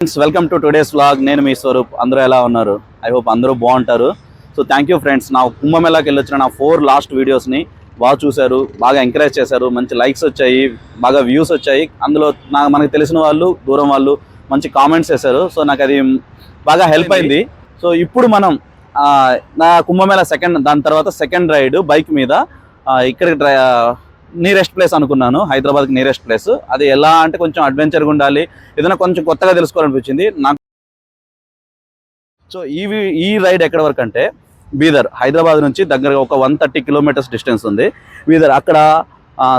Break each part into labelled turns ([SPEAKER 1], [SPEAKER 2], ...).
[SPEAKER 1] Friends welcome to today's vlog నేను మీ స్వరూప్. అందరూ ఎలా ఉన్నారు? ఐ హోప్ అందరూ బాగుంటారు. సో థ్యాంక్ యూ ఫ్రెండ్స్ నా కుంభమేళాకి వెళ్ళొచ్చిన నా ఫోర్ లాస్ట్ వీడియోస్ని బాగా చూశారు. బాగా ఎంకరేజ్ చేశారు. మంచి లైక్స్ వచ్చాయి. బాగా వ్యూస్ వచ్చాయి. అందులో నా మనకు తెలిసిన వాళ్ళు దూరం వాళ్ళు మంచి కామెంట్స్ చేశారు. సో నాకు అది బాగా హెల్ప్ అయింది. సో ఇప్పుడు మనం నా కుంభమేళా సెకండ్ దాని తర్వాత సెకండ్ రైడ్ బైక్ మీద ఆ, నీరెస్ట్ నియరెస్ట్ ప్లేస్ అనుకున్నాను. హైదరాబాద్కి నియరెస్ట్ ప్లేస్ అది ఎలా అంటే కొంచెం అడ్వెంచర్గా ఉండాలి. ఏదైనా కొంచెం కొత్తగా తెలుసుకోవాలనిపించింది. నాకు సో ఈ ఈ రైడ్ ఎక్కడ వరకు అంటే బీదర్ హైదరాబాద్ నుంచి దగ్గరగా ఒక వన్ థర్టీ కిలోమీటర్స్ డిస్టెన్స్ ఉంది. బీదర్ అక్కడ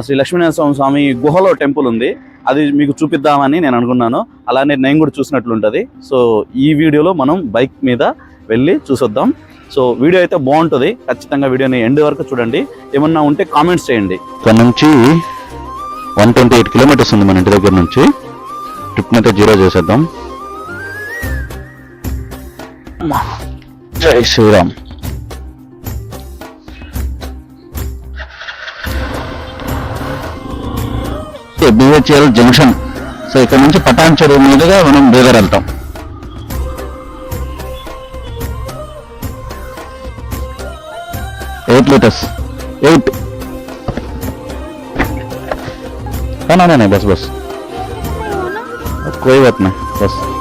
[SPEAKER 1] శ్రీ లక్ష్మీనరసింహ స్వామి గుహలో టెంపుల్ ఉంది. అది మీకు చూపిద్దామని నేను అనుకున్నాను. అలానే నేను కూడా చూసినట్లు ఉంటుంది సో ఈ వీడియోలో మనం బైక్ మీద వెళ్ళి చూసొద్దాం. సో వీడియో అయితే బాగుంటుంది. ఖచ్చితంగా వీడియోని ఎండ్ వరకు చూడండి. ఏమన్నా ఉంటే కామెంట్స్ చేయండి.
[SPEAKER 2] ఇక్కడ నుంచి వన్ ట్వంటీ ఎయిట్ కిలోమీటర్స్ ఉంది మన ఇంటి దగ్గర నుంచి. ట్రిప్ అయితే జీరో చేసేద్దాం. జై శ్రీరామ్. BHEL junction. సో ఇక్కడ నుంచి పటాన్ చెరువు మీదుగా మనం బీదర్ వెళ్తాం. उठ लोटस उठ. हा नाही बस बस. हो कोई बात नाही बस.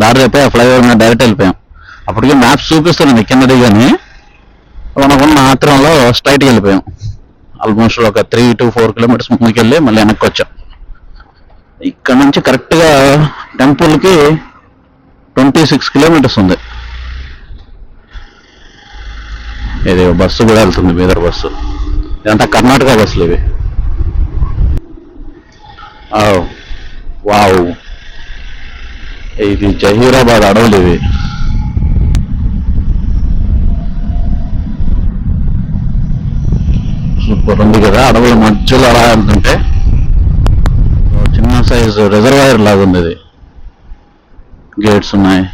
[SPEAKER 2] దారి ఆ ఫ్లైఓవర్ మీద డైరెక్ట్ వెళ్ళిపోయాం. అప్పటికి మ్యాప్స్ చూపిస్తుంది కింద కానీ మనకున్న ఆత్రంలో స్ట్రైట్కి వెళ్ళిపోయాం. ఆల్మోస్ట్ ఒక త్రీ టు ఫోర్ కిలోమీటర్స్ ముందుకు వెళ్ళి మళ్ళీ వెనక్కి వచ్చాం. ఇక్కడ నుంచి కరెక్ట్గా టెంపుల్కి ట్వంటీ సిక్స్ కిలోమీటర్స్ ఉంది. ఇది బస్సు కూడా వెళ్తుంది బీదర్ బస్సు ఇదంతా కర్ణాటక బస్సులు ఇవి. ఆవ్. వావ్. ఇది జహీరాబాద్ అడవులు ఇవి సూపర్ ఉంది కదా అడవుల మధ్యలో అలా వెళ్తుంటే చిన్న సైజు రిజర్వాయర్ లాగా ఉంది ఇది గేట్స్ ఉన్నాయి.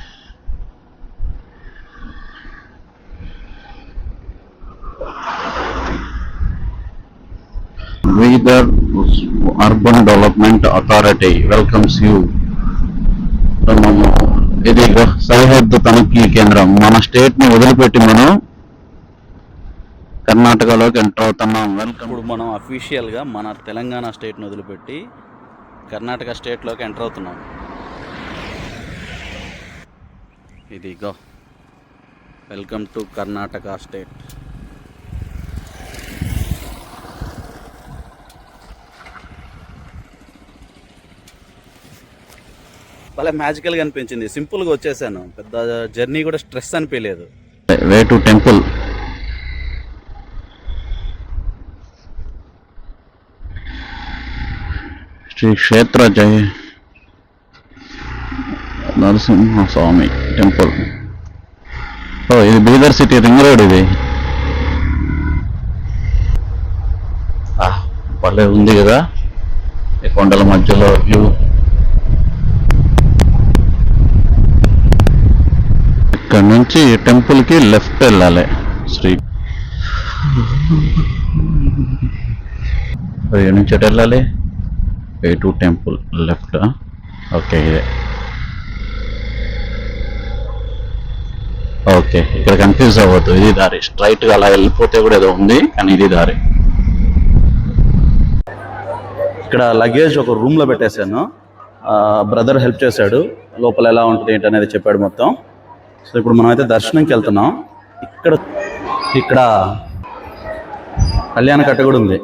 [SPEAKER 2] Bidar urban development authority welcomes you. మనము ఇది సరిహద్దు తనిఖీ కేంద్రం. మన స్టేట్ని వదిలిపెట్టి మనం కర్ణాటకలోకి ఎంటర్ అవుతున్నాం. వెల్కమ్
[SPEAKER 1] ఇప్పుడు మనం అఫీషియల్గా మన తెలంగాణ స్టేట్ని వదిలిపెట్టి కర్ణాటక స్టేట్లోకి ఎంటర్ అవుతున్నాం. ఇదిగో వెల్కమ్ టు కర్ణాటక స్టేట్. భలే మ్యాజికల్గా అనిపించింది. సింపుల్గా వచ్చేసాను. పెద్ద జర్నీ కూడా స్ట్రెస్ అనిపించలేదు.
[SPEAKER 2] వే టు టెంపుల్ శ్రీ క్షేత్ర జయ నరసింహ స్వామి టెంపుల్ ఓ ఇది బీదర్ సిటీ రింగ్ రోడ్ ఇది. Ah, భలే ఉంది కదా. ఈ కొండల మధ్యలో వ్యూ ఇక్కడ నుంచి టెంపుల్కి లెఫ్ట్ వెళ్ళాలి. శ్రీ ఏ నుంచి ఎటు వెళ్ళాలి? ఏ టు టెంపుల్? లెఫ్ట్. ఓకే ఇదే. ఓకే ఇక్కడ కన్ఫ్యూజ్ అవ్వద్దు. ఇది దారి. స్ట్రైట్గా అలా వెళ్ళిపోతే కూడా ఏదో ఉంది కానీ ఇది దారి.
[SPEAKER 1] ఇక్కడ లగేజ్ ఒక రూమ్లో పెట్టేశాను. బ్రదర్ హెల్ప్ చేశాడు. లోపల ఎలా ఉంటుంది ఏంటి అనేది చెప్పాడు మొత్తం. సో ఇప్పుడు మనం అయితే దర్శనంకి వెళ్తున్నాం. ఇక్కడ ఇక్కడ కళ్యాణ కట్ట కూడా ఉంది.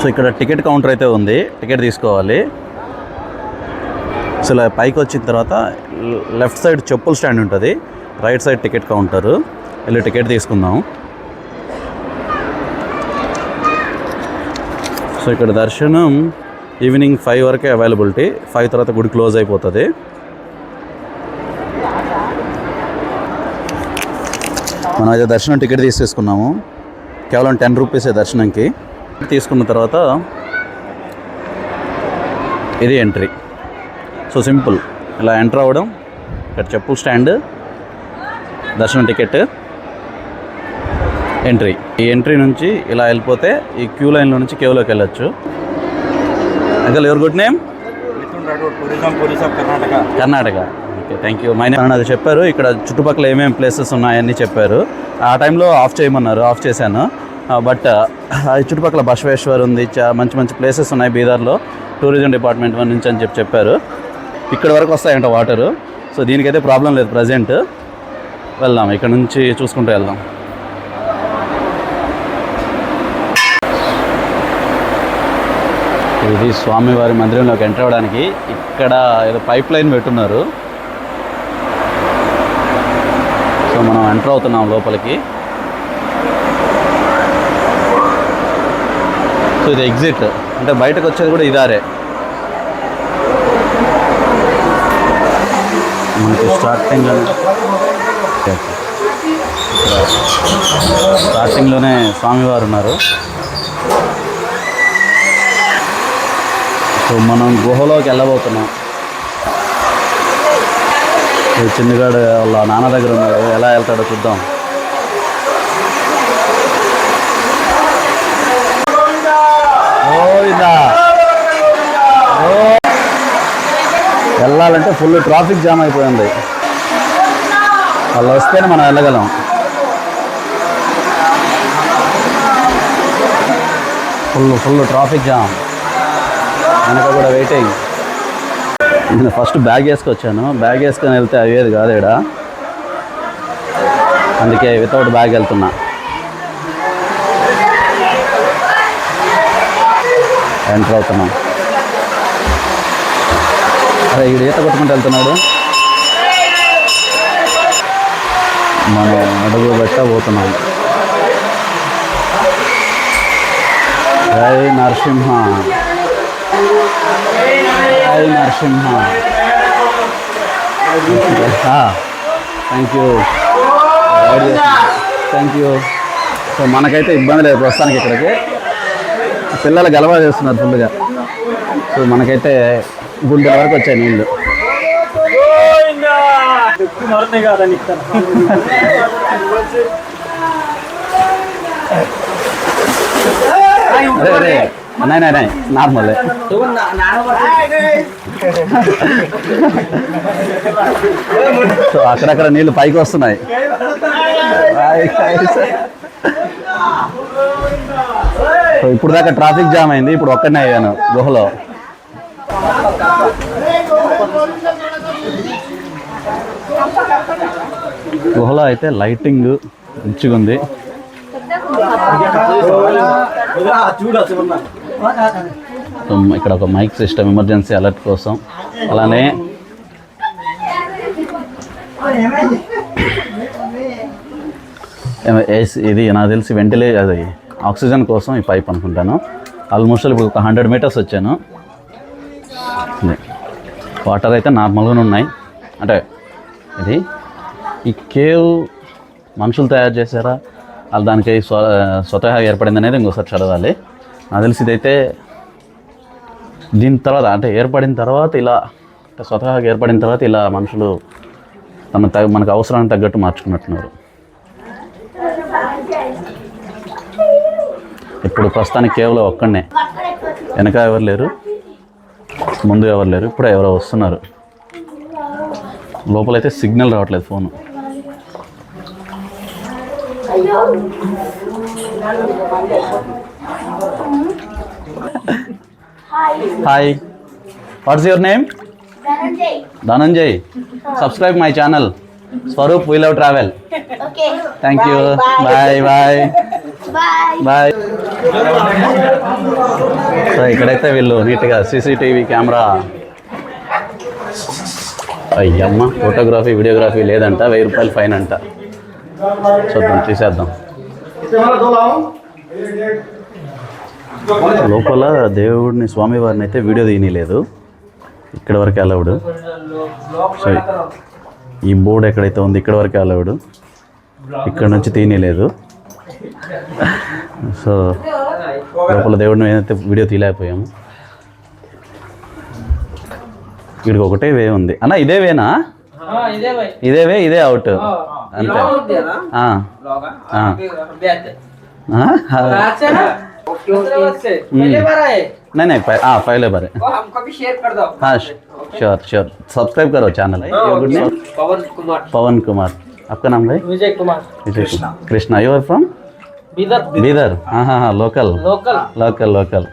[SPEAKER 1] సో ఇక్కడ టికెట్ కౌంటర్ అయితే ఉంది. టికెట్ తీసుకోవాలి. సో ఇలా పైకి వచ్చిన తర్వాత లెఫ్ట్ సైడ్ చెప్పుల స్టాండ్ ఉంటుంది. Right side ticket counter. వెళ్ళి టికెట్ తీసుకుందాం. సో ఇక్కడ దర్శనం. ఈవినింగ్ ఫైవ్ వరకే అవైలబిలిటీ. ఫైవ్ తర్వాత గుడి క్లోజ్ అయిపోతుంది. మనం అయితే దర్శనం టికెట్ తీసేసుకున్నాము. కేవలం టెన్ రూపీసే దర్శనంకి. తీసుకున్న తర్వాత ఇది ఎంట్రీ. So simple. ఇలా ఎంటర్ అవ్వడం ఇక్కడ చెప్పుల స్టాండ్ దర్శనం టికెట్ ఎంట్రీ. ఈ ఎంట్రీ నుంచి ఇలా వెళ్ళిపోతే ఈ క్యూ లైన్లో నుంచి కేవ్లోకి వెళ్ళొచ్చు. అంకల్ ఎవరు
[SPEAKER 3] good name
[SPEAKER 1] Karnataka. Okay thank you మైనా అది చెప్పారు. ఇక్కడ చుట్టుపక్కల ఏమేమి ప్లేసెస్ ఉన్నాయని చెప్పారు. ఆ టైంలో ఆఫ్ చేయమన్నారు. ఆఫ్ చేశాను. బట్ చుట్టుపక్కల బసవేశ్వర్ ఉంది. మంచి మంచి ప్లేసెస్ ఉన్నాయి బీదర్లో. టూరిజం డిపార్ట్మెంట్ నుంచి అని చెప్పి చెప్పారు. ఇక్కడ వరకు వస్తాయంట వాటరు సో దీనికైతే ప్రాబ్లం లేదు. ప్రజెంట్ వెళ్దాం. ఇక్కడ నుంచి చూసుకుంటూ వెళ్దాం. ఇది స్వామివారి మందిరంలోకి ఎంటర్ అవ్వడానికి ఇక్కడ ఏదో పైప్ లైన్ పెట్టున్నారు. సో మనం ఎంటర్ అవుతున్నాం లోపలికి. సో ఇది ఎగ్జిట్. అంటే బయటకు వచ్చేది కూడా ఇదారే. మనకి స్టార్టింగ్ స్టార్టింగ్లోనే స్వామివారు ఉన్నారు. సో మనం గుహలోకి వెళ్ళబోతున్నాం. ఈ చిన్నగాడు వాళ్ళ నాన్న దగ్గర ఉన్నాడు. ఎలా వెళ్తాడో చూద్దాం. వెళ్ళాలంటే ఫుల్ ట్రాఫిక్ జామ్ అయిపోయింది. వాళ్ళు వస్తేనే మనం వెళ్ళగలం. Full full traffic jam. వెనక కూడా వెయిటింగ్ నేను ఫస్ట్ బ్యాగ్ వేసుకొచ్చాను. బ్యాగ్ వేసుకొని వెళ్తే అయ్యేది కాదు ఇక్కడ అందుకే వితౌట్ బ్యాగ్ వెళ్తున్నా. ఎంటర్ అవుతున్నాం. అరే ఈడు ఈత కొట్టుకుంటూ వెళ్తున్నాడు. మనం అడుగు పెట్ట పోతున్నాం. జై నరసింహ. జై Narasimha thank you thank you so మనకైతే ఇబ్బంది లేదు ప్రస్తుతానికి ఇక్కడికి. పిల్లలు గలవా చేస్తున్నారు ఫుల్గా సో మనకైతే గుండెల వరకు వచ్చాయి నీళ్ళు
[SPEAKER 3] మరణే కాదని
[SPEAKER 1] नाही नाही नाही नॉर्मल నార్మల్. సో అక్కడక్కడ నీళ్ళు పైకి వస్తున్నాయి. సో ఇప్పుడు దాకా ట్రాఫిక్ జామ్ అయింది ఇప్పుడు ఒక్కడనే అయ్యాను గుహలో. గుహలో అయితే లైటింగ్ మంచిగా ఉంది ఇక్కడ ఒక మైక్ సిస్టమ్ ఎమర్జెన్సీ అలర్ట్ కోసం. అలానే ఏసీ ఇది నాకు తెలిసి వెంటిలే అది ఆక్సిజన్ కోసం ఈ పైప్ అనుకుంటాను. ఆల్మోస్ట్ ఇప్పుడు ఒక హండ్రెడ్ మీటర్స్ వచ్చాను. వాటర్ అయితే నార్మల్గానే ఉన్నాయి. అంటే ఇది ఈ కేవ్ మనుషులు తయారు చేశారా? వాళ్ళు దానికి స్వ స్వతహా ఏర్పడింది అనేది ఇంకోసారి చదవాలి. నాకు తెలిసి ఇదైతే దీని తర్వాత అంటే ఏర్పడిన తర్వాత ఇలా అంటే స్వతహాగా ఏర్పడిన తర్వాత ఇలా మనుషులు తమ తగ్గ మనకు అవసరానికి తగ్గట్టు మార్చుకున్నట్టున్నారు. ఇప్పుడు ప్రస్తుతానికి కేవలం ఒక్కడనే. వెనక ఎవరు లేరు? ముందు ఎవరు లేరు? ఇప్పుడు ఎవరో వస్తున్నారు. లోపలైతే సిగ్నల్ రావట్లేదు phone. Hi what's your name
[SPEAKER 4] Dhananjay.
[SPEAKER 1] Dhananjay. Subscribe my channel Swaroop we love travel
[SPEAKER 4] Okay.
[SPEAKER 1] Thank you bye bye
[SPEAKER 4] Bye.
[SPEAKER 1] Bye so ఇక్కడైతే వీళ్ళు నీట్గా సీసీటీవీ కెమెరా అయ్యమ్మ ఫోటోగ్రఫీ వీడియోగ్రఫీ లేదంట వెయ్యి రూపాయలు ఫైన్ అంట. చూద్దాం తీసేద్దాం. లోపల దేవుడిని స్వామివారిని అయితే వీడియో తీయలేదు ఇక్కడ వరకు అలౌడ్ సో ఈ బోర్డు ఎక్కడైతే ఉంది ఇక్కడ వరకు అలౌడ్ ఇక్కడ నుంచి తీయలేదు సో లోపల దేవుడిని ఏదైతే వీడియో తీయలేకపోయాము. వీడికి ఒకటే వే ఉంది. అన్న ఇదే వేనా? ఇదే వే ఇదే అవుట్ అంతే? नहीं नहीं पह- हाँ पहले बार है
[SPEAKER 5] हमको भी शेयर कर दो
[SPEAKER 1] हाँ श्योर श्योर सब्सक्राइब करो channel your good name
[SPEAKER 5] Pavan Kumar
[SPEAKER 1] Pavan Kumar आपका नाम है
[SPEAKER 5] Vijay Kumar
[SPEAKER 1] Vijay Kumar Krishna you are from
[SPEAKER 5] Bidar
[SPEAKER 1] Bidar हाँ हाँ हाँ लोकल
[SPEAKER 5] लोकल
[SPEAKER 1] లోకల్ లోకల్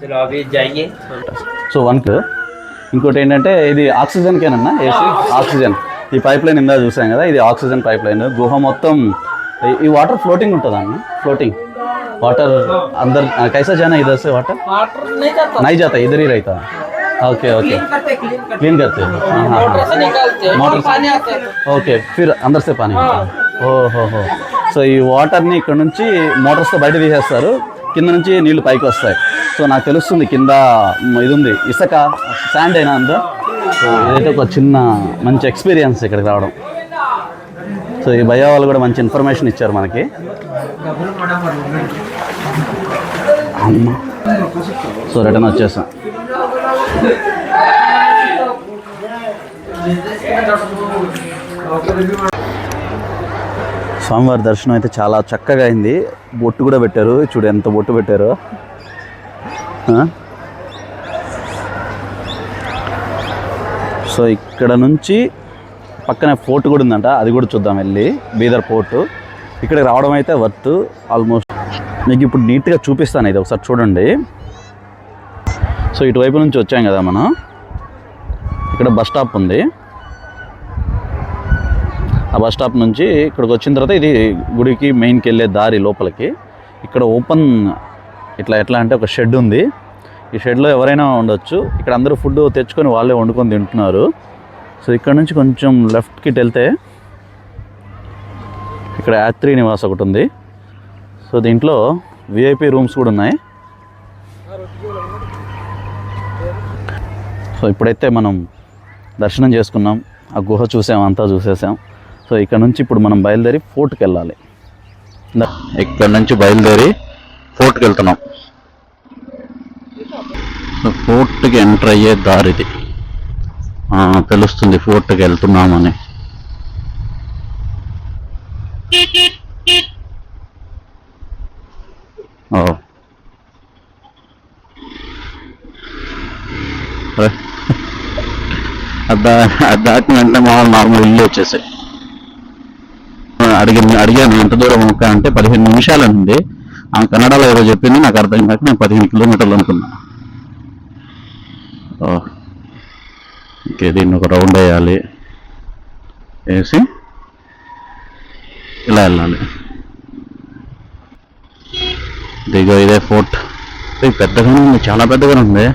[SPEAKER 5] चलो अभी जाएंगे
[SPEAKER 1] సో వన్ ఇంకోటి ఏంటంటే ఇది ఆక్సిజన్కేనన్నా ఏసీ ఆక్సిజన్ ఈ పైప్ లైన్ ఇందా చూసాం కదా ఇది ఆక్సిజన్ పైప్ లైన్ గుహ మొత్తం ఈ- ఈ వాటర్ ఫ్లోటింగ్ ఉంటుందా అన్న ఫ్లోటింగ్ वाटर अंदर కైసా कैसा जाना इधर से वाटर
[SPEAKER 5] नहीं जाता
[SPEAKER 1] इधर ही रहता ओके ओके
[SPEAKER 5] क्लीन करते
[SPEAKER 1] हैं हाँ हाँ
[SPEAKER 5] मोटर
[SPEAKER 1] ఓకే ఫిర్ అందర్ సే పానీ. ఓహోహో. సో ఈ వాటర్ని ఇక్కడ నుంచి మోటార్స్తో బయట తీసేస్తారు. కింద నుంచి నీళ్ళు పైకి వస్తాయి. సో నాకు తెలుస్తుంది కింద ఇది ఉంది. ఇసక శాండ్ అయినా అంతా సో ఇదైతే ఒక చిన్న మంచి ఎక్స్పీరియన్స్ ఇక్కడికి రావడం. సో ఈ భయ వాళ్ళు కూడా మంచి ఇన్ఫర్మేషన్ ఇచ్చారు మనకి. అమ్మ సో రిటర్న్ వచ్చేసాం. స్వామివారి దర్శనం అయితే చాలా చక్కగా అయింది. బొట్టు కూడా పెట్టారు. చూడు ఎంత బొట్టు పెట్టారు. సో ఇక్కడ నుంచి పక్కనే ఫోర్ట్ కూడా ఉందంట. అది కూడా చూద్దాం వెళ్ళి. బీదర్ ఫోర్టు. ఇక్కడికి రావడం అయితే వర్త్ ఆల్మోస్ట్. మీకు ఇప్పుడు నీట్గా చూపిస్తాను ఇది ఒకసారి చూడండి. సో ఇటువైపు నుంచి వచ్చాం కదా మనం. ఇక్కడ బస్ స్టాప్ ఉంది. ఆ బస్ స్టాప్ నుంచి ఇక్కడికి వచ్చిన తర్వాత ఇది గుడికి మెయిన్కి వెళ్ళే దారి లోపలికి. ఇక్కడ ఓపెన్ ఇట్లా ఎట్లా అంటే ఒక షెడ్ ఉంది. ఈ షెడ్లో ఎవరైనా ఉండొచ్చు. ఇక్కడ అందరూ ఫుడ్ తెచ్చుకొని వాళ్ళే వండుకొని తింటున్నారు. సో ఇక్కడ నుంచి కొంచెం లెఫ్ట్కి వెళ్తే ఇక్కడ యాత్రి నివాస్ ఒకటి ఉంది. సో దీంట్లో విఐపి రూమ్స్ కూడా ఉన్నాయి. సో ఇప్పుడైతే మనం దర్శనం చేసుకున్నాం. ఆ గుహ చూసాం అంతా చూసేసాం. సో ఇక్కడ నుంచి ఇప్పుడు మనం బయలుదేరి ఫోర్ట్కి వెళ్ళాలి.
[SPEAKER 2] ఇక్కడ నుంచి బయలుదేరి ఫోర్ట్కి వెళ్తున్నాం. సో ఫోర్ట్కి ఎంటర్ అయ్యే దారిది. పిలుస్తుంది తెలుస్తుంది ఫోర్ట్కి వెళ్తున్నామని. ఓ. అరే. వెంటనే మామూలు నార్మల్ ఇల్లు వచ్చేసాయి. అడిగిన అడిగాను ఎంత దూరం అంటే పదిహేను నిమిషాలు అండి ఆమె కన్నడలో ఏదో చెప్పింది నాకు అర్థం కాక నేను పదిహేను కిలోమీటర్లు అనుకున్నా. ఓ. ఇంకే దీన్ని ఒక రౌండ్ వేయాలి. వేసి ఇలా వెళ్ళాలి దిగో ఇదే ఫోర్ట్ ఇది పెద్దగానే ఉంది చాలా పెద్దగానే ఉంది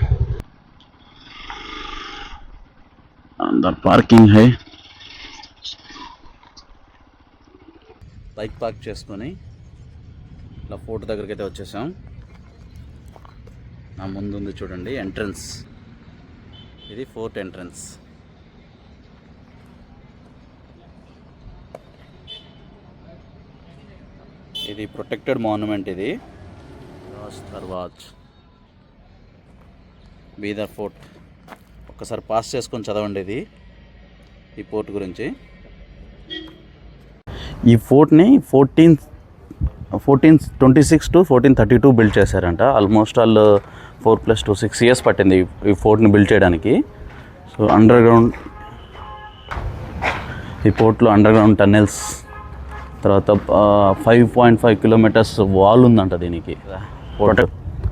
[SPEAKER 2] అందరు పార్కింగ్ హై
[SPEAKER 1] బైక్ పార్క్ చేసుకొని ఇలా ఫోర్ట్ దగ్గరికి అయితే వచ్చేసాం. నా ముందు ఉంది చూడండి ఎంట్రన్స్ ఇది ఫోర్ట్ ఎంట్రన్స్ ఇది ప్రొటెక్టెడ్ మాన్యుమెంట్ ఇది. తర్వాజ్ బీదర్ ఫోర్ట్. ఒక్కసారి పాస్ చేసుకొని చదవండి ఇది ఈ పోర్ట్ గురించి. ఈ ఫోర్ట్ని fourteen fourteen twenty six to fourteen thirty two build చేశారంట. Almost all four plus two six years పట్టింది ఈ- ఈ ఫోర్ట్ని బిల్డ్ చేయడానికి. సో అండర్ గ్రౌండ్ ఈ పోర్ట్లో అండర్ గ్రౌండ్ టన్నెల్స్ తర్వాత five point five kilometres wall ఉందంట దీనికి. ఫోర్ట్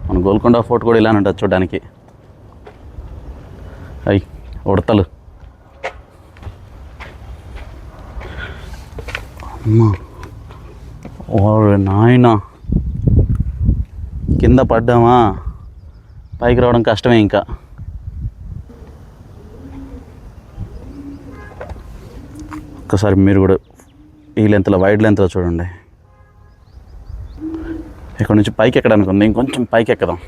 [SPEAKER 1] మన గోల్కొండ ఫోర్ట్ కూడా ఇలానంట చూడడానికి. అయ్యి ఉడతలు. నాయన. కింద పడ్డామా? పైకి రావడం కష్టమే ఇంకా. ఒక్కసారి మీరు కూడా ఈ లెంత్లో వైడ్ లెంత్లో చూడండి. ఇక్కడ నుంచి పైకి ఎక్కడానికి ఉంది. ఇంకొంచెం పైకి ఎక్కుదాం.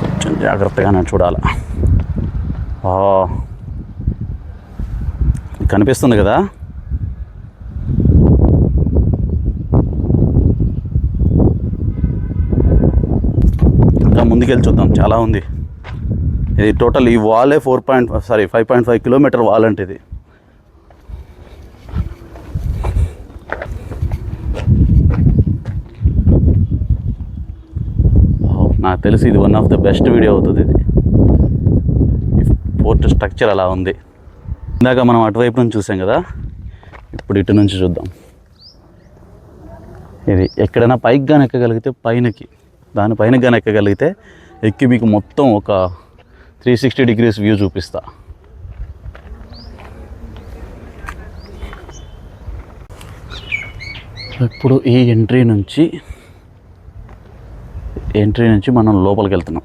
[SPEAKER 1] కొంచెం జాగ్రత్తగానే చూడాలి. కనిపిస్తుంది కదా? ఇంకా ముందుకెళ్ళి చూద్దాం. చాలా ఉంది. ఇది టోటల్ ఈ వాలే four point sorry five point five kilometre wall అంటే ఇది. నాకు తెలిసి ఇది one of the best video అవుతుంది ఇది. ఫోర్త్ ఫోర్ట్ స్ట్రక్చర్ అలా ఉంది. ఇందాక మనం అటువైపు నుంచి చూసాం కదా ఇప్పుడు ఇటు నుంచి చూద్దాం. ఇది ఎక్కడైనా పైకి కానీ ఎక్కగలిగితే పైనకి దాని పైన కానీ ఎక్కగలిగితే ఎక్కి మీకు మొత్తం ఒక త్రీ సిక్స్టీ డిగ్రీస్ వ్యూ చూపిస్తా. ఇప్పుడు ఈ ఎంట్రీ నుంచి ఎంట్రీ నుంచి మనం లోపలికి వెళ్తున్నాం.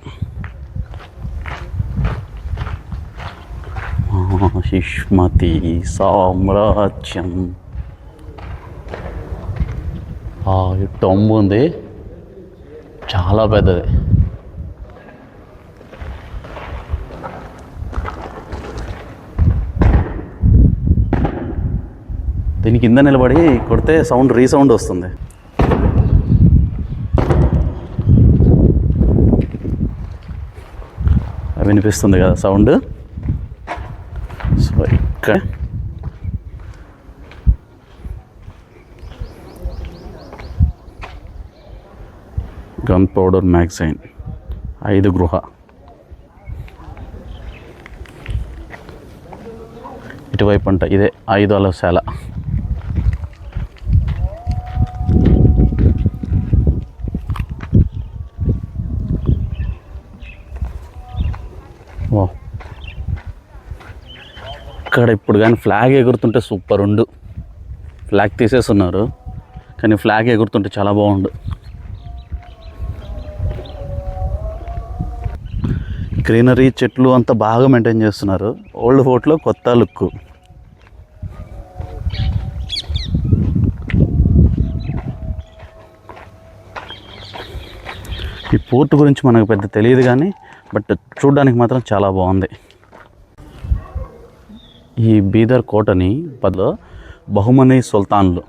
[SPEAKER 1] శిష్మతి సామ్రాజ్యం. ఆ, టొంబు ఉంది. చాలా పెద్దది. దీని కింద నిలబడి కొడితే సౌండ్ రీసౌండ్ వస్తుంది. వినిపిస్తుంది కదా సౌండ్? సో ఇక్కడ గన్ పౌడర్ మ్యాగజైన్ ఐదు గృహ. ఇటువైపు అంట ఇదే ఆయుధాల శాల ఇక్కడ ఇప్పుడు కానీ ఫ్లాగ్ ఎగురుతుంటే సూపర్ ఉండు. ఫ్లాగ్ తీసేస్తున్నారు. కానీ ఫ్లాగ్ ఎగురుతుంటే చాలా బాగుండు. గ్రీనరీ చెట్లు అంతా బాగా మెయింటైన్ చేస్తున్నారు. ఓల్డ్ ఫోర్ట్లో కొత్త లుక్ ఈ పోర్ట్ గురించి మనకు పెద్ద తెలియదు కానీ బట్ చూడడానికి మాత్రం చాలా బాగుంది. ఈ బీదర్ కోటని పదో బహుమని సుల్తాన్లు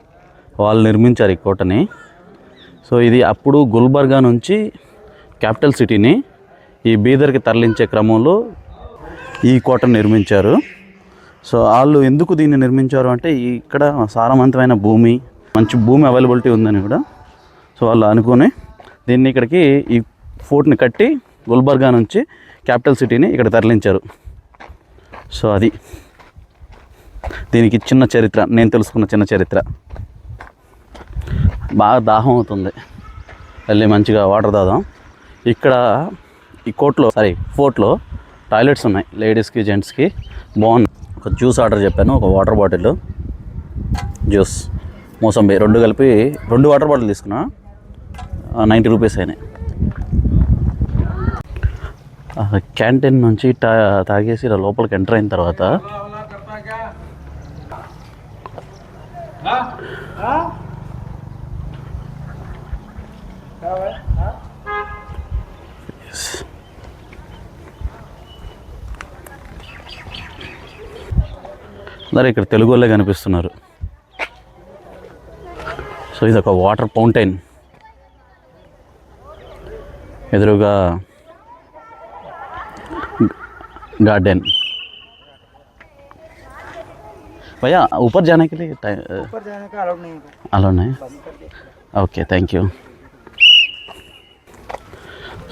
[SPEAKER 1] వాళ్ళు నిర్మించారు ఈ కోటని. సో ఇది అప్పుడు గుల్బర్గా నుంచి క్యాపిటల్ సిటీని ఈ బీదర్కి తరలించే క్రమంలో ఈ కోటను నిర్మించారు. సో వాళ్ళు ఎందుకు దీన్ని నిర్మించారు అంటే ఇక్కడ సారవంతమైన భూమి మంచి భూమి అవైలబిలిటీ ఉందని కూడా సో వాళ్ళు అనుకుని దీన్ని ఇక్కడికి ఈ ఫోర్ట్ని కట్టి గుల్బర్గా నుంచి క్యాపిటల్ సిటీని ఇక్కడ తరలించారు. సో అది. దీనికి చిన్న చరిత్ర నేను తెలుసుకున్న చిన్న చరిత్ర. బాగా దాహం అవుతుంది. వెళ్ళి మంచిగా వాటర్ తాదాం ఇక్కడ ఈ కోర్ట్లో సారీ ఫోర్ట్లో టాయిలెట్స్ ఉన్నాయి. లేడీస్కి జెంట్స్కి. బాగుంది. ఒక జ్యూస్ ఆర్డర్ చెప్పాను ఒక వాటర్ బాటిల్. జ్యూస్. మోసంబి రెండు కలిపి రెండు వాటర్ బాటిల్ తీసుకున్నా. నైంటీ రూపీస్ అయినాయి. క్యాంటీన్ నుంచి టా తాగేసి ఇలా లోపలికి ఎంటర్ అయిన తర్వాత అందరు ఇక్కడ తెలుగు వాళ్ళే కనిపిస్తున్నారు. సో ఇది ఒక వాటర్ ఫౌంటైన్. ఎదురుగా గార్డెన్. भैया ऊपर जाने के लिए टाइम
[SPEAKER 3] ऊपर जाने का अलाउड नहीं है
[SPEAKER 1] अलाउ नहीं ఓకే థ్యాంక్ యూ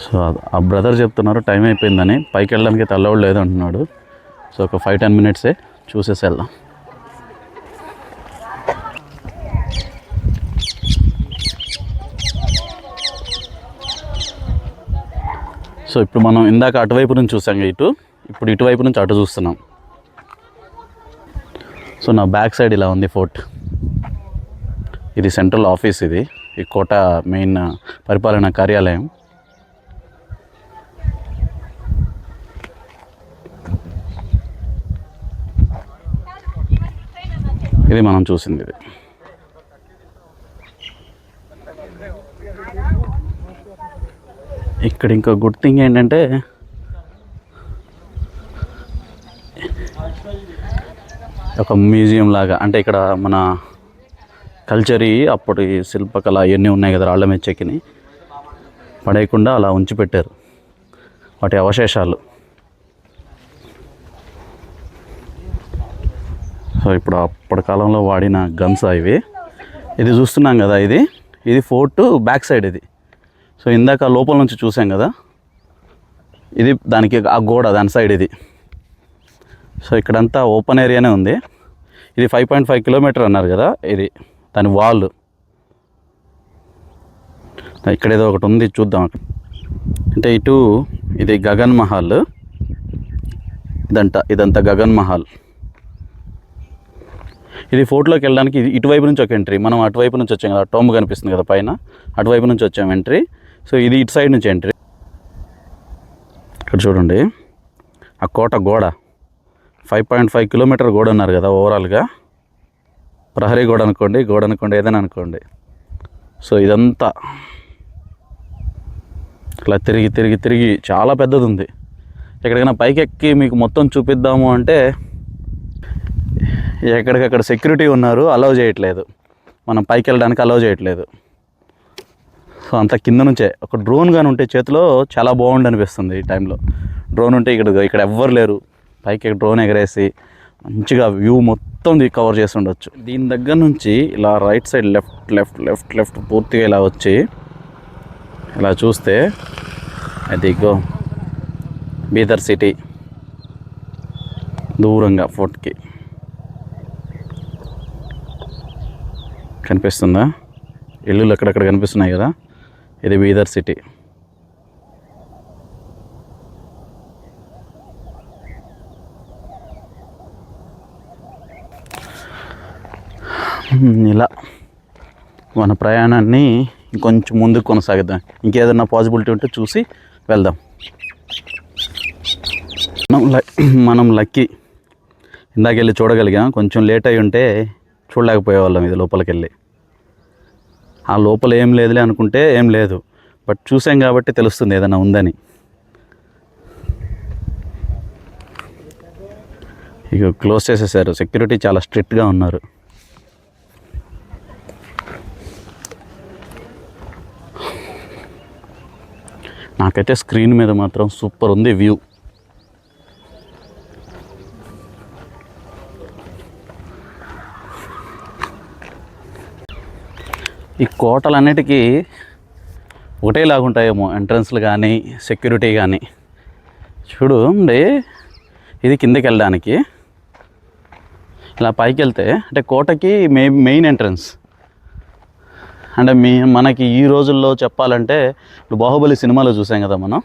[SPEAKER 1] సో ఆ బ్రదర్ చెప్తున్నారు టైం అయిపోయిందని పైకి వెళ్ళడానికి అయితే అలౌడ్ లేదు అంటున్నాడు సో ఒక ఫైవ్ టెన్ మినిట్సే చూసేసి వెళ్దాం సో ఇప్పుడు మనం ఇందాక అటువైపు నుంచి చూసాం ఇటు ఇప్పుడు ఇటువైపు నుంచి అటు చూస్తున్నాం సో నా బ్యాక్ సైడ్ ఇలా ఉంది ఫోర్ట్. ఇది సెంట్రల్ ఆఫీస్ ఇది. ఈ కోట మెయిన్ పరిపాలనా కార్యాలయం. ఇది మనం చూసింది ఇది. ఇక్కడ ఇంకో గుడ్ థింగ్ ఏంటంటే ఒక మ్యూజియం లాగా అంటే ఇక్కడ మన కల్చరీ అప్పటి శిల్పకళ ఇవన్నీ ఉన్నాయి కదా రాళ్ళ మీద చెక్కిని. పడేయకుండా అలా ఉంచి పెట్టారు. వాటి అవశేషాలు. సో ఇప్పుడు అప్పటి కాలంలో వాడిన గన్స్ ఇవి. ఇది చూస్తున్నాం కదా ఇది. ఇది ఫోర్ట్ బ్యాక్ సైడ్ ఇది. సో ఇందాక లోపల నుంచి చూసాం కదా. ఇది దానికి ఆ గోడ దాని సైడ్ ఇది. సో ఇక్కడంతా ఓపెన్ ఏరియానే ఉంది. ఇది ఫైవ్ పాయింట్ ఫైవ్ కిలోమీటర్ అన్నారు కదా ఇది దాని వాల్. ఇక్కడ ఏదో ఒకటి ఉంది చూద్దాం అంటే ఇటు ఇది గగన్ మహల్ ఇదంట ఇదంతా గగన్ మహల్. ఇది ఫోర్ట్లోకి వెళ్ళడానికి ఇది ఇటువైపు నుంచి ఒక ఎంట్రీ. మనం అటువైపు నుంచి వచ్చాం కదా టోమ్ కనిపిస్తుంది కదా పైన. అటువైపు నుంచి వచ్చాం ఎంట్రీ. సో ఇది ఇటు సైడ్ నుంచి ఎంట్రీ. ఇక్కడ చూడండి ఆ కోట గోడ. ఫైవ్ పాయింట్ ఫైవ్ కిలోమీటర్ గోడ అన్నారు కదా ఓవరాల్గా ప్రహరీ గోడ అనుకోండి గోడ అనుకోండి ఏదైనా అనుకోండి. సో ఇదంతా ఇట్లా తిరిగి తిరిగి తిరిగి చాలా పెద్దది ఉంది ఎక్కడికైనా పైకి ఎక్కి మీకు మొత్తం చూపిద్దాము అంటే ఎక్కడికక్కడ సెక్యూరిటీ ఉన్నారు అలౌ చేయట్లేదు. మనం పైకి వెళ్ళడానికి అలౌ చేయట్లేదు. సో అంత కింద నుంచే ఒక డ్రోన్ కానీ ఉంటే చేతిలో చాలా బాగుండి అనిపిస్తుంది ఈ టైంలో డ్రోన్ ఉంటే ఇక్కడ ఇక్కడ ఎవ్వరు లేరు. పైకి డ్రోన్ ఎగరేసి మంచిగా వ్యూ మొత్తం కవర్ చేసి ఉండొచ్చు దీని దగ్గర నుంచి ఇలా right side left left left left పూర్తిగా ఇలా వచ్చి ఇలా చూస్తే అది గో బీదర్ సిటీ. దూరంగా ఫోర్ట్కి. కనిపిస్తుందా? ఇల్లులు అక్కడక్కడ కనిపిస్తున్నాయి కదా? ఇది బీదర్ సిటీ. ఇలా మన ప్రయాణాన్ని ఇంకొంచెం ముందుకు కొనసాగిద్దాం. ఇంకేదన్నా పాసిబిలిటీ ఉంటే చూసి వెళ్దాం. మనం లక్- మనం లక్కీ ఇందాకెళ్ళి చూడగలిగాం. కొంచెం లేట్ అయి ఉంటే చూడలేకపోయేవాళ్ళం ఇది లోపలికి వెళ్ళి ఆ లోపల ఏం లేదులే అనుకుంటే ఏం లేదు. బట్ చూసాం కాబట్టి తెలుస్తుంది ఏదైనా ఉందని. ఇక క్లోజ్ చేసేసారు. సెక్యూరిటీ చాలా స్ట్రిక్ట్గా ఉన్నారు. నాకైతే స్క్రీన్ మీద మాత్రం సూపర్ ఉంది వ్యూ. ఈ కోటలన్నిటికీ ఒకటేలాగుంటాయేమో ఎంట్రన్స్లు కానీ సెక్యూరిటీ కానీ చూడు ఇది కిందకి వెళ్ళడానికి ఇలా పైకి వెళ్తే అంటే కోటకి మే మెయిన్ ఎంట్రన్స్. అంటే మీ మనకి ఈ రోజుల్లో చెప్పాలంటే ఇప్పుడు బాహుబలి సినిమాలో చూసాం కదా మనం.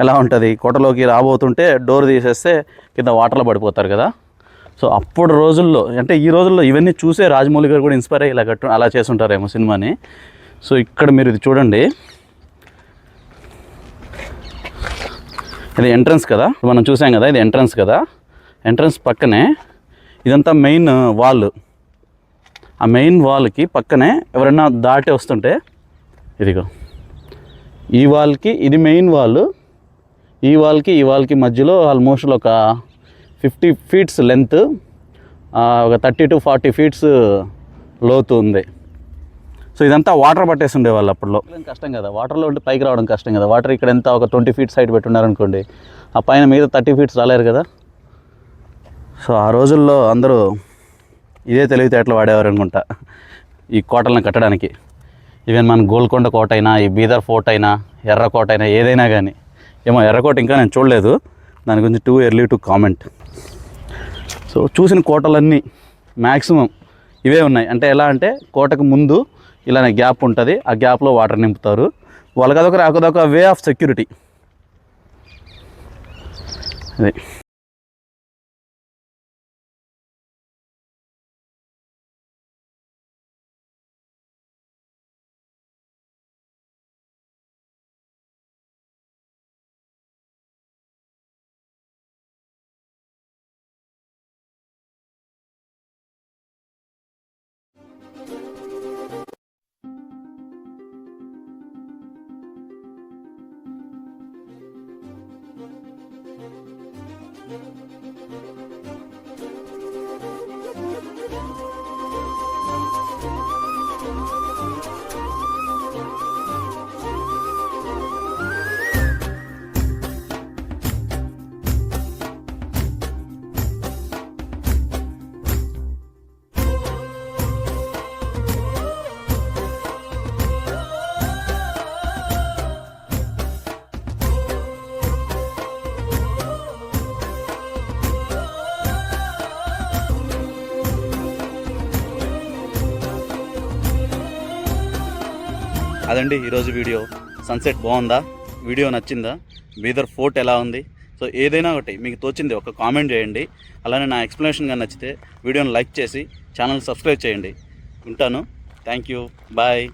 [SPEAKER 1] ఎలా ఉంటుంది? కోటలోకి రాబోతుంటే డోర్ తీసేస్తే కింద వాటర్లో పడిపోతారు కదా. సో అప్పుడు రోజుల్లో అంటే ఈ రోజుల్లో ఇవన్నీ చూసే రాజమౌళి గారు కూడా ఇన్స్పైర్ అయ్యి ఇలా కట్టు అలా చేస్తుంటారేమో సినిమాని. సో ఇక్కడ మీరు ఇది చూడండి. ఇది ఎంట్రన్స్ కదా. మనం చూసాం కదా ఇది ఎంట్రన్స్ కదా. ఎంట్రన్స్ పక్కనే ఇదంతా మెయిన్ వాల్. ఆ మెయిన్ వాల్కి పక్కనే ఎవరైనా దాటి వస్తుంటే ఇదిగో. ఈ వాల్కి ఇది మెయిన్ వాల్ ఈ వాల్కి ఈ వాల్కి మధ్యలో ఆల్మోస్ట్ ఒక ఫిఫ్టీ ఫీట్స్ లెంత్ ఒక థర్టీ టు ఫార్టీ ఫీట్స్ లోతు ఉంది. సో ఇదంతా వాటర్ పట్టేసి ఉండేవాళ్ళు అప్పట్లో. కష్టం కదా వాటర్లో ఉంటే పైకి రావడం కష్టం కదా. వాటర్ ఇక్కడ ఎంత ఒక ట్వంటీ ఫీట్స్ హైట్ పెట్టున్నారనుకోండి ఆ పైన మీద థర్టీ ఫీట్స్ రాలేరు కదా. సో ఆ రోజుల్లో అందరూ ఇదే తెలివితేటలు వాడేవారు అనుకుంటా. ఈ కోటలను కట్టడానికి. ఈవెన్ మన గోల్కొండ కోట అయినా ఈ బీదర్ ఫోర్ట్ అయినా ఎర్రకోట అయినా ఏదైనా కానీ ఏమో ఎర్రకోట ఇంకా నేను చూడలేదు. దాని గురించి too early to comment so చూసిన కోటలన్నీ మ్యాక్సిమం ఇవే ఉన్నాయి. అంటే ఎలా అంటే కోటకు ముందు ఇలానే గ్యాప్ ఉంటుంది. ఆ గ్యాప్లో వాటర్ నింపుతారు. వాళ్ళకి అదొక అదొక వే ఆఫ్ సెక్యూరిటీ అదే. అదండి ఈరోజు వీడియో. సన్సెట్ బాగుందా? వీడియో నచ్చిందా? బీదర్ ఫోర్ట్ ఎలా ఉంది? సో ఏదైనా ఒకటి మీకు తోచింది ఒక కామెంట్ చేయండి. అలానే నా ఎక్స్ప్లెనేషన్ కానీ నచ్చితే వీడియోని లైక్ చేసి ఛానల్ సబ్స్క్రైబ్ చేయండి. ఉంటాను. Thank you bye